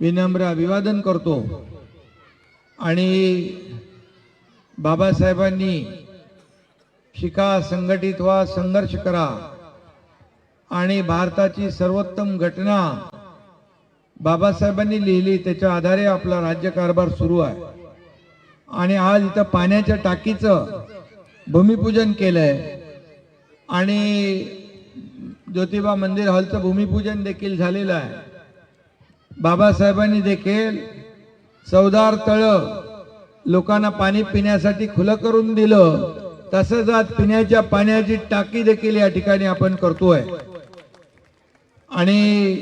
विनम्र अभिवादन करतो. आणि बाबासाहेबांनी शिका संघटित व्हा संघर्ष करा. आणि भारताची सर्वोत्तम घटना बाबासाहेबांनी लिहिली त्याच्या आधारे आपला राज्यकारभार सुरू आहे. आणि आज इथं पाण्याच्या टाकीचं भूमिपूजन केलंय. आणि ज्योतिबा मंदिर हॉलचं भूमिपूजन देखील झालेलं आहे. बाबासाहेबांनी देखील चौदार तळ लोकांना पाणी पिण्यासाठी खुलं करून दिलं. तसंच आज पिण्याच्या पाण्याची टाकी देखील या ठिकाणी आपण करतोय. आणि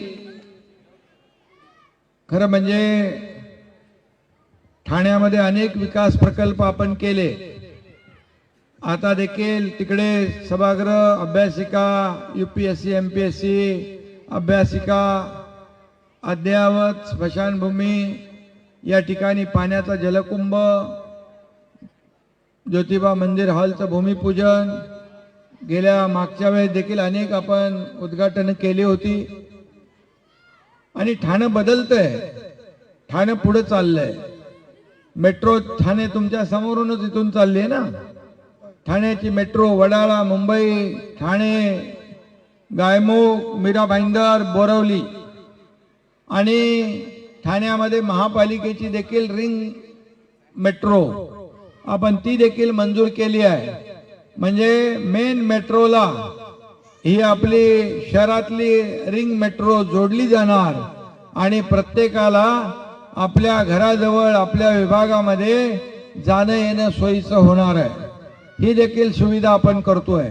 खरं म्हणजे ठाण्यामध्ये अनेक विकास प्रकल्प आपण केले. आता देखील तिकडे सभागृह अभ्यासिका UPSC M P S C अभ्यासिका अद्ययावत स्मशानभूमी या ठिकाणी पाण्याचा जलकुंभ ज्योतिबा मंदिर हॉलचं भूमिपूजन गेल्या मागच्या वेळेस देखील अनेक आपण उद्घाटन केली होती. आणि ठाणं बदलतंय. ठाणं पुढे चाललंय. मेट्रो ठाणे तुमच्या समोरूनच इथून चालली आहे ना? ठाण्याची मेट्रो वडाळा मुंबई ठाणे गायमुख मीरा भाईंदर बोरवली. आणि ठाण्यामध्ये महापालिकेची देखील रिंग मेट्रो आपण ती देखील मंजूर केली आहे. म्हणजे मेन मेट्रोला ही आपली शहरातली रिंग मेट्रो जोडली जाणार आणि प्रत्येकाला आपल्या घराजवळ आपल्या विभागामध्ये जाणं येणं सोयीचं होणार आहे. ही देखील सुविधा आपण करतोय.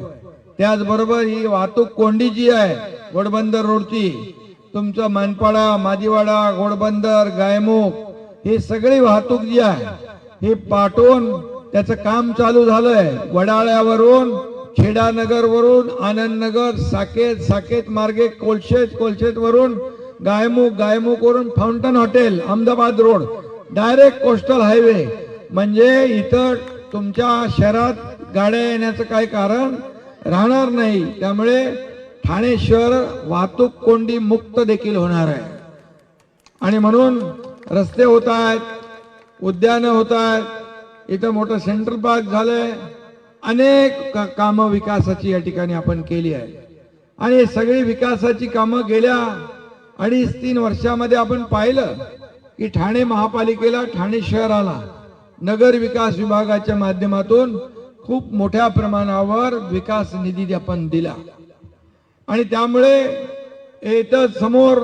त्याचबरोबर ही वाहतूक कोंडी जी आहे घोडबंदर रोडची तुमचं मानपाडा माजीवाडा घोडबंदर गायमुख ही सगळी वाहतूक जी आहे ही पाठवून त्याचं काम चालू झालंय. वडाळ्यावरून खेडानगर वरून आनंदनगर साकेत साकेत मार्गे कोलशेत कोलशेत वरून गायमुख गायमुख वरून fountain hotel Ahmedabad road direct coastal highway. म्हणजे इथं तुमच्या शहरात गाड्या येण्याचं काही कारण राहणार नाही. त्यामुळे ठाणे शहर वाहतूक कोंडी मुक्त देखील होणार आहे. आणि म्हणून रस्ते होत आहेत उद्यानं होत आहेत इथं मोठं सेंट्रल पार्क झालंय. अनेक का कामं विकासाची या ठिकाणी आपण केली आहे आणि सगळी विकासाची कामं गेल्या अडीच तीन वर्षामध्ये आपण पाहिलं की ठाणे महापालिकेला ठाणे शहराला नगर विकास विभागाच्या माध्यमातून खूप मोठ्या प्रमाणावर विकास निधी आपण दिला. आणि त्यामुळे येत्या समोर